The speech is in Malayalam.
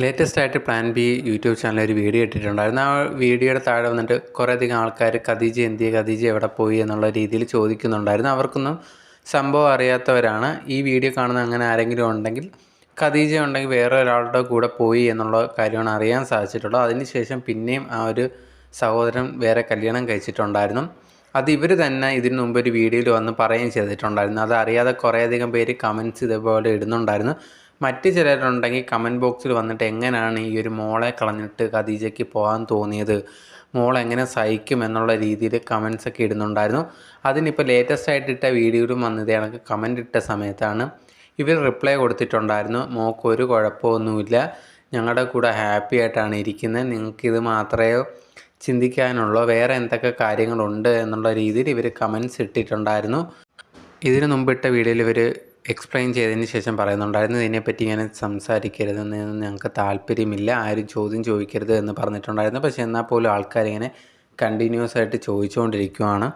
ലേറ്റസ്റ്റ് ആയിട്ട് പ്ലാൻ ബി യൂട്യൂബ് ചാനലിൽ ഒരു വീഡിയോ ഇട്ടിട്ടുണ്ടായിരുന്നു. ആ വീഡിയോയുടെ താഴെ വന്നിട്ട് കുറേയധികം ആൾക്കാർ ഖദീജ എന്തിയെ ഖദീജ എവിടെ പോയി എന്നുള്ള രീതിയിൽ ചോദിക്കുന്നുണ്ടായിരുന്നു. അവർക്കൊന്നും സംഭവം അറിയാത്തവരാണ്. ഈ വീഡിയോ കാണുന്ന അങ്ങനെ ആരെങ്കിലും ഉണ്ടെങ്കിൽ ഖദീജ ഉണ്ടെങ്കിൽ വേറെ ഒരാളുടെ കൂടെ പോയി എന്നുള്ള കാര്യമാണ് അറിയാൻ സാധിച്ചിട്ടുള്ളത്. അതിനുശേഷം പിന്നെയും ആ ഒരു സഹോദരൻ വേറെ കല്യാണം കഴിച്ചിട്ടുണ്ടായിരുന്നു. അത് ഇവർ തന്നെ ഇതിനു മുമ്പ് ഒരു വീഡിയോയിൽ വന്ന് പറയുകയും ചെയ്തിട്ടുണ്ടായിരുന്നു. അത് അറിയാതെ കുറേയധികം പേര് കമൻസ് ഇതേപോലെ ഇടുന്നുണ്ടായിരുന്നു. മറ്റ് ചിലരുണ്ടെങ്കിൽ കമന്റ് ബോക്സിൽ വന്നിട്ട് എങ്ങനെയാണ് ഈ ഒരു മോളെ കളഞ്ഞിട്ട് ഖദീജയ്ക്ക് പോകാൻ തോന്നിയത്? മോൾ എങ്ങനെ സഹിക്കും എന്നുള്ള രീതിയിൽ കമൻസ് ഒക്കെ ഇടുന്നുണ്ടായിരുന്നു. അതിനിപ്പോൾ ലേറ്റസ്റ്റ് ആയിട്ട് ഇട്ട വീഡിയോയിലും വന്നത് കണക്ക് കമന്റ് ഇട്ട സമയത്താണ് ഇവർ റിപ്ലൈ കൊടുത്തിട്ടുണ്ടായിരുന്നു. മോൾക്ക് ഒരു കുഴപ്പമൊന്നുമില്ല. ഞങ്ങളുടെ കൂടെ ഹാപ്പി ആയിട്ടാണ് ഇരിക്കുന്നത് നിങ്ങൾക്കിത് മാത്രമേ ചിന്തിക്കാനുള്ളൂ. വേറെ എന്തൊക്കെ കാര്യങ്ങളുണ്ട് എന്നുള്ള രീതിയിൽ ഇവർ കമൻസ് ഇട്ടിട്ടുണ്ടായിരുന്നു. ഇതിനു മുമ്പിട്ട വീഡിയോയിൽ ഇവർ എക്സ്പ്ലെയിൻ ചെയ്തതിന് ശേഷം പറയുന്നുണ്ടായിരുന്നു ഇതിനെപ്പറ്റി ഇങ്ങനെ സംസാരിക്കരുതെന്ന് ഞങ്ങൾക്ക് താല്പര്യമില്ല ആരും ചോദ്യം ചോദിക്കരുത് എന്ന് പറഞ്ഞിട്ടുണ്ടായിരുന്നു. പക്ഷേ എന്നാൽ പോലും ആൾക്കാരിങ്ങനെ കണ്ടിന്യൂസ് ആയിട്ട് ചോദിച്ചുകൊണ്ടിരിക്കുവാണ്.